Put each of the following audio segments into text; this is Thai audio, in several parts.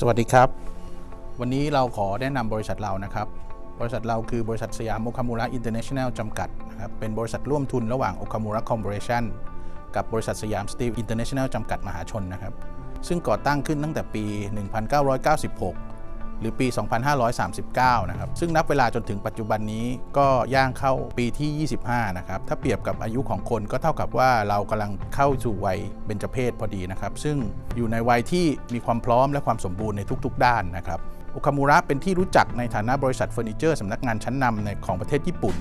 สวัสดีครับ วันนี้เราขอแนะนำบริษัทเรานะครับ บริษัทเราคือบริษัทสยามโอคามูระอินเตอร์เนชั่นแนลจำกัดนะครับเป็นบริษัทร่วมทุนระหว่างโอคามูระคอร์ปอเรชั่นกับบริษัทสยามสตีลอินเตอร์เนชั่นแนลจำกัดมหาชนนะครับ ซึ่งก่อตั้งขึ้นตั้งแต่ปี 1996 หรือปี 2539 นะครับ ซึ่งนับเวลาจนถึงปัจจุบันนี้ก็ย่างเข้าปีที่ 25 นะครับ ถ้าเปรียบกับอายุของคนก็เท่ากับว่าเรากำลังเข้าสู่วัยเบญจเพศพอดีนะครับ ซึ่งอยู่ในวัยที่มีความพร้อมและความสมบูรณ์ในทุก ๆ ด้านนะครับโอคามูระเป็นที่รู้จักในฐานะบริษัทเฟอร์นิเจอร์สำนักงานชั้นนำในของประเทศญี่ปุ่น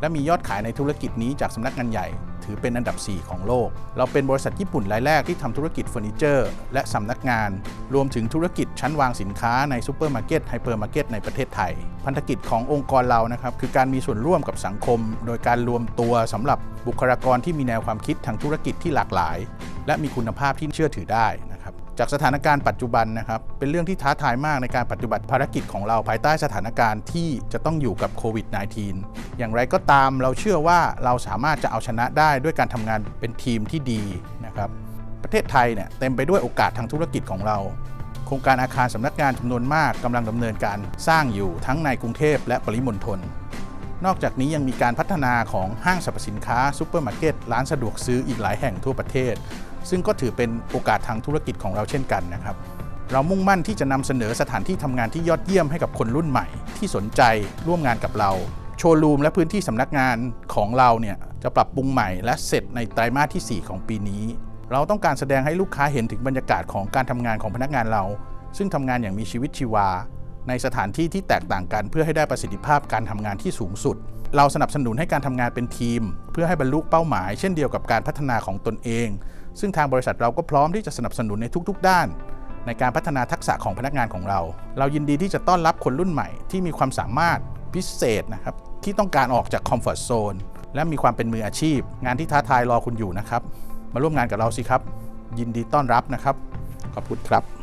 และมียอดขายในธุรกิจนี้จากสำนักงานใหญ่ ถือเป็นอันดับ 4 ของโลก เราเป็นบริษัทญี่ปุ่นรายแรกที่ทำธุรกิจเฟอร์นิเจอร์ และสำนักงาน รวมถึงธุรกิจชั้นวางสินค้าในซูเปอร์มาร์เก็ตไฮเปอร์มาร์เก็ตในประเทศไทย พันธกิจขององค์กรเรานะครับคือการมีส่วนร่วมกับสังคม โดยการรวมตัวสำหรับบุคลากรที่มีแนวความคิดทางธุรกิจที่หลากหลาย และมีคุณภาพที่เชื่อถือได้ จากสถานการณ์ปัจจุบันนะครับ เป็นเรื่องที่ท้าทายมากในการปฏิบัติภารกิจของเราภายใต้สถานการณ์ที่จะต้องอยู่กับโควิด -19 อย่างไรก็ตามเราเชื่อว่าเราสามารถจะเอาชนะได้ด้วยการทำงานเป็นทีมที่ดีนะครับ ประเทศไทยเนี่ยเต็มไปด้วยโอกาสทางธุรกิจของเรา โครงการอาคารสำนักงานจำนวนมากกำลังดำเนินการสร้างอยู่ทั้งในกรุงเทพและปริมณฑล นอกจากนี้ยังมีการพัฒนาของห้างสรรพสินค้าซูเปอร์มาร์เก็ตร้านสะดวกซื้ออีกหลายแห่งทั่วประเทศ ซึ่งก็ถือเป็นโอกาสทางธุรกิจของเราเช่นกันนะครับเรามุ่งมั่นที่จะนำเสนอสถานที่ทำงานที่ยอดเยี่ยมให้กับคนรุ่นใหม่ ที่สนใจร่วมงานกับเรา โชว์รูมและพื้นที่สำนักงานของเราเนี่ยจะปรับปรุงใหม่และเสร็จในไตรมาสที่ 4 ของปีนี้ เราต้องการแสดงให้ลูกค้าเห็นถึงบรรยากาศของการทำงานของพนักงานเรา ซึ่งทำงานอย่างมีชีวิตชีวา ในสถานที่ที่แตกต่างกัน เพื่อให้ได้ประสิทธิภาพการทำงานที่สูงสุด เราสนับสนุนให้การทำงานเป็นทีม เพื่อให้บรรลุเป้าหมาย เช่นเดียวกับการพัฒนาของตนเอง ซึ่งทางบริษัทเราก็พร้อมที่จะสนับสนุนในทุก ๆ ด้าน ในการพัฒนาทักษะของพนักงานของเรา เรายินดีที่จะต้อนรับคนรุ่นใหม่ที่มีความสามารถพิเศษนะครับที่ต้องการออกจากคอมฟอร์ทโซนและมีความเป็นมืออาชีพ งานที่ท้าทายรอคุณอยู่นะครับ มาร่วมงานกับเราสิครับ ยินดีต้อนรับนะครับ ขอบคุณครับ